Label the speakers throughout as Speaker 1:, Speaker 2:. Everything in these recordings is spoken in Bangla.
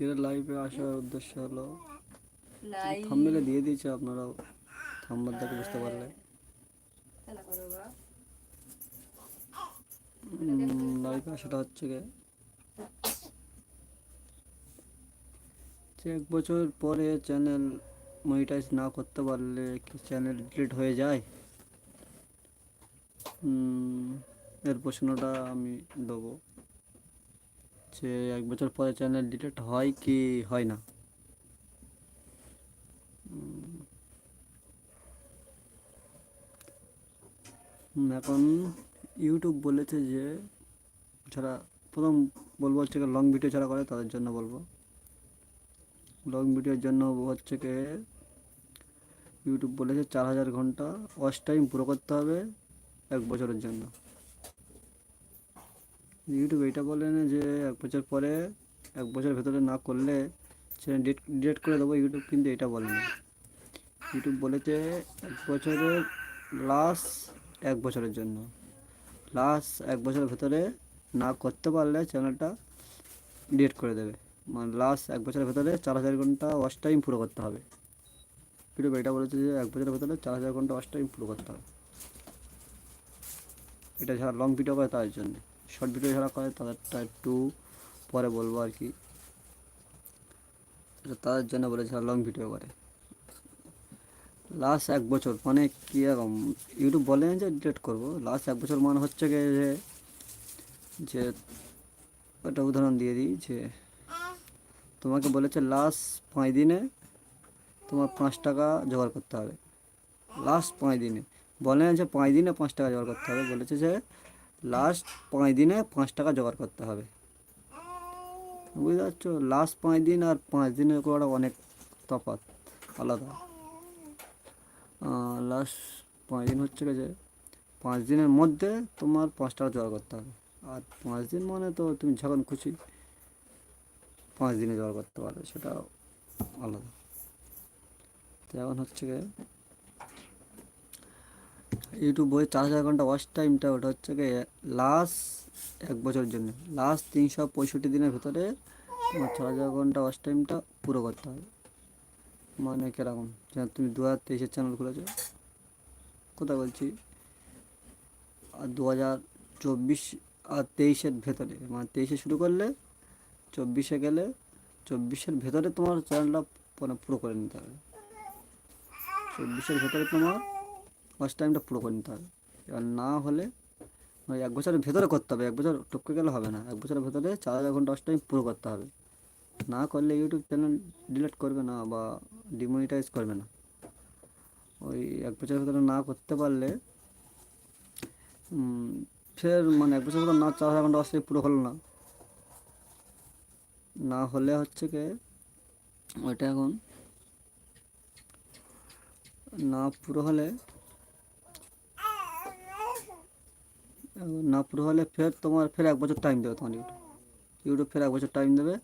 Speaker 1: আজকের লাইভে আসার উদ্দেশ্য হলো থাম্বনেলে দিয়ে দিয়েছে আপনারাও থাম্বনেল দেখে বুঝতে পারলে। লাইভে আসাটা হচ্ছে গিয়ে এক বছর পরে চ্যানেল মনিটাইজ না করতে পারলে কি চ্যানেল ডিলিট হয়ে যায়? এর প্রশ্নটা আমি দেবো। যে এক বছর পরে চ্যানেল ডিলিট হয় কি হয় না? এখন ইউটিউব বলেছে যে যারা প্রথম বলব হচ্ছে লং ভিডিও যারা করে তাদের জন্য বলব। লং ভিডিওর জন্য হচ্ছে কি ইউটিউব বলেছে চার হাজার ঘণ্টা ওয়াচ টাইম পুরো করতে হবে এক বছরের জন্য। ইউটিউব এটা বলে না যে এক বছর পরে, এক বছরের ভেতরে না করলে চ্যানেল ডিট ডিলেট করে দেবো ইউটিউব কিন্তু এটা বলে না। ইউটিউব বলেছে এক বছরের লাস্ট এক বছরের জন্য। লাস্ট এক বছরের ভেতরে না করতে পারলে চ্যানেলটা ডিলিট করে দেবে। মানে লাস্ট এক বছরের ভেতরে চার হাজার ঘণ্টা ওয়াচ টাইম পুরো করতে হবে। ইউটিউব এটা বলেছে যে এক বছরের ভেতরে চার হাজার ঘণ্টা ওয়াচ টাইম পুরো করতে হবে। এটা যারা লং ভিডিও করে তাদের জন্য। শর্ট ভিডিও যারা করে, তাদেরটা একটু পরে বলব আর কি। তাদের জন্য বলেছে যারা লং ভিডিও করে। লাস্ট এক বছর মানে কী রকম ইউটিউব বলে যে ডিলিট করব। লাস্ট এক বছর মানে হচ্ছে গিয়ে যে যে একটা উদাহরণ দিয়ে দিই যে, তোমাকে বলেছে লাস্ট পাঁচ দিনে তোমার পাঁচ টাকা জোগাড় করতে হবে। লাস্ট পাঁচ দিনে। বলে যে পাঁচ দিনে পাঁচ টাকা জোগাড় করতে হবে। বলেছে যে লাস্ট পাঁচ দিনে পাঁচ টাকা জোগাড় করতে হবে। বুঝতে পারছ? লাস্ট পাঁচ দিন আর পাঁচ দিনের করা অনেক তফাৎ, আলাদা। লাস্ট পাঁচ দিন হচ্ছে গেছে পাঁচ দিনের মধ্যে তোমার পাঁচ টাকা জোগাড় করতে হবে। আর পাঁচ দিন মানে তো তুমি যখন খুশি পাঁচ দিনে জোগাড় করতে পারবে সেটা আলাদা। তো এখন হচ্ছে গিয়ে ইউটিউব বই চার হাজার ঘণ্টা ওয়াচ টাইমটা ওটা হচ্ছে গিয়ে লাস্ট এক বছরের জন্য। লাস্ট তিনশো পঁয়ষট্টি দিনের ভেতরে তোমার ছ হাজার ঘণ্টা ওয়াচ টাইমটা পুরো করতে হবে। মানে কীরকম? যেন তুমি দু হাজার তেইশের চ্যানেল খুলেছো। কোথায় বলছি, আর দু হাজার চব্বিশ আর তেইশের ভেতরে। মানে তেইশে শুরু করলে চব্বিশে গেলে চব্বিশের ভেতরে তোমার চ্যানেলটা মানে পুরো করে নিতে হবে। চব্বিশের ভেতরে তোমার ফার্স্ট টাইমটা পুরো করে নিতে হবে। এবার না হলে মানে এক বছরের ভেতরে করতে হবে, এক বছর টপকে গেলে হবে না। এক বছরের ভেতরে চার হাজার ঘণ্টা ফার্স্ট টাইম পুরো করতে হবে। না করলে ইউটিউব চ্যানেল ডিলিট করবে না বা ডিমনিটাইজ করবে না। ওই এক বছরের ভেতরে না করতে পারলে ফের মানে এক বছর না চার হাজার ঘণ্টা আসলে পুরো হলো না। না হলে হচ্ছে কি, ওইটা এখন না পুরো হলে এখন না পুরো হলে ফের তোমার ফের এক বছর টাইম দেবে তোমার ইউটিউব ইউটিউব ফের এক বছর টাইম দেবে।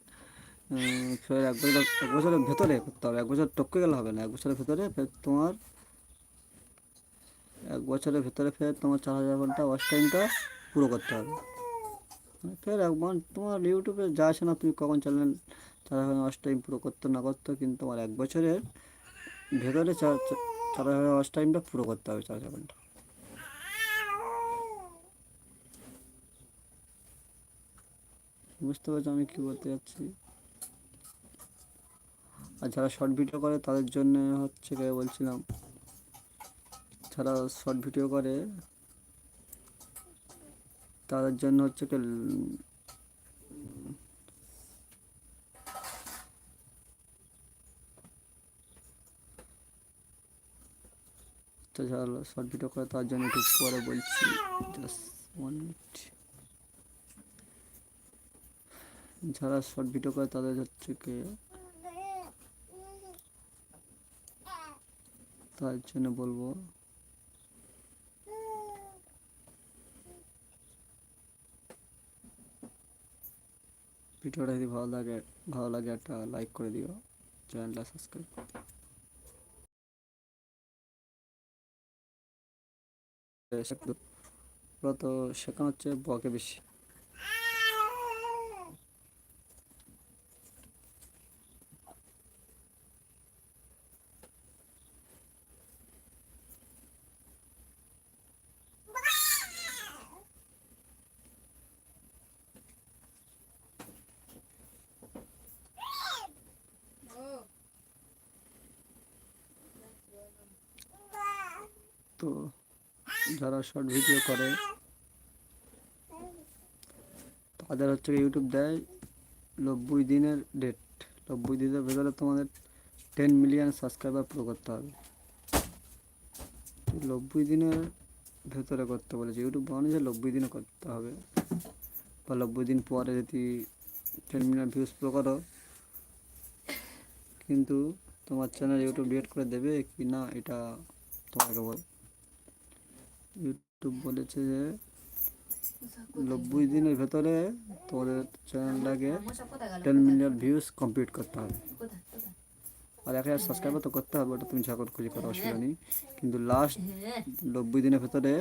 Speaker 1: ফের এক বছর, এক বছরের ভেতরে করতে হবে। এক বছর টপকে গেলে হবে না। এক বছরের ভেতরে ফের তোমার, এক বছরের ভেতরে ফের তোমার চার হাজার ঘণ্টা ওয়াচ টাইমটা পুরো করতে হবে। মানে ফের একবার তোমার ইউটিউবে যা আসে না তুমি কখন চ্যানেল চার হাজার ওয়াচ টাইম পুরো করতে না করতে কিন্তু তোমার এক বছরের ভেতরে চার, চার- হাজার ওয়াচ টাইমটা পুরো করতে হবে চার হাজার ঘণ্টা। বুঝতে পারছ আমি কী বলতে যাচ্ছি? আর যারা শর্ট ভিডিও করে, তাদের জন্য হচ্ছে কে বলছিলাম, যারা শর্ট ভিডিও করে, তাদের জন্য হচ্ছে কি তো যারা শর্ট ভিডিও করে, তার জন্য একটু পরে বলছি জাস্ট ওয়ান মিনিট যারা শর্ট ভিডিও করে তাদের হচ্ছে কি তার জন্য বলব। ভিডিওটা যদি ভালো লাগে ভালো লাগে একটা লাইক করে দিও চ্যানেলটা সাবস্ক্রাইব তো শেখানো হচ্ছে বকে বেশি। তো যারা শর্ট ভিডিও করে, তাদের হচ্ছে ইউটিউব দেয় নব্বই দিনের ডেট নব্বই দিনের ভেতরে তোমাদের টেন মিলিয়ন সাবস্ক্রাইবার পুরো করতে হবে। নব্বই দিনের ভেতরে করতে বলেছে। ইউটিউব বানিয়েছে নব্বই দিনে করতে হবে। বা নব্বই দিন পরে যদি টেন মিলিয়ন ভিউজ পুরো করো, কিন্তু তোমার চ্যানেল ইউটিউব ডিলিট করে দেবে কি না, এটা তোমাকে বল ইউটিউব বলেছে যে নব্বই দিনের ভেতরে তোমাদের চ্যানেলটাকে টেন মিলিয়ন ভিউজ কমপ্লিট করতে হবে। আর এক হাজার সাবস্ক্রাইবার তো করতে হবে, ওটা তুমি ঝাকর খুঁজে করার অসুবিধা নেই। কিন্তু লাস্ট নব্বই দিনের ভেতরে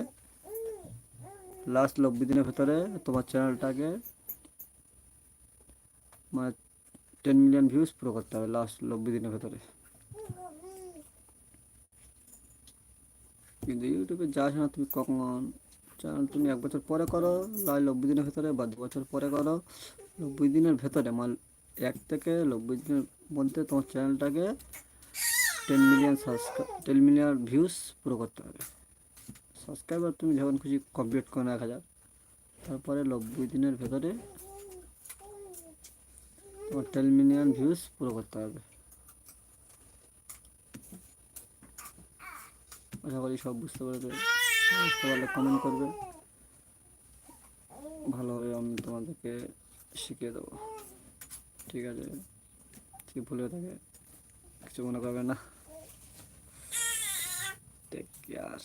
Speaker 1: লাস্ট নব্বই দিনের ভেতরে তোমার চ্যানেলটাকে মানে টেন মিলিয়ন ভিউজ পুরো করতে হবে লাস্ট নব্বই দিনের ভেতরে। কিন্তু ইউটিউবে যাস না তুমি কখন? চ্যানেল তুমি এক বছর পরে করো লাস্ট নব্বই দিনের ভেতরে বা দু বছর পরে করো, নব্বই দিনের ভেতরে মানে এক থেকে নব্বই দিনের মধ্যে তোমার চ্যানেলটাকে ten million subscribe ten million views পুরো করতে হবে। সাবস্ক্রাইবার তুমি যখন খুশি কমপ্লিট করো এক হাজার, তারপরে নব্বই দিনের ভেতরে তোমার টেন মিলিয়ন ভিউজ পুরো করতে হবে। আশা করি সব বুঝতে পারবে। বুঝতে পারলে কমেন্ট করবে। ভালোভাবে আমি তোমাদেরকে শিখিয়ে দেবো। ঠিক আছে? কি ভুলে থাকে, কিছু মনে করবে না। Take care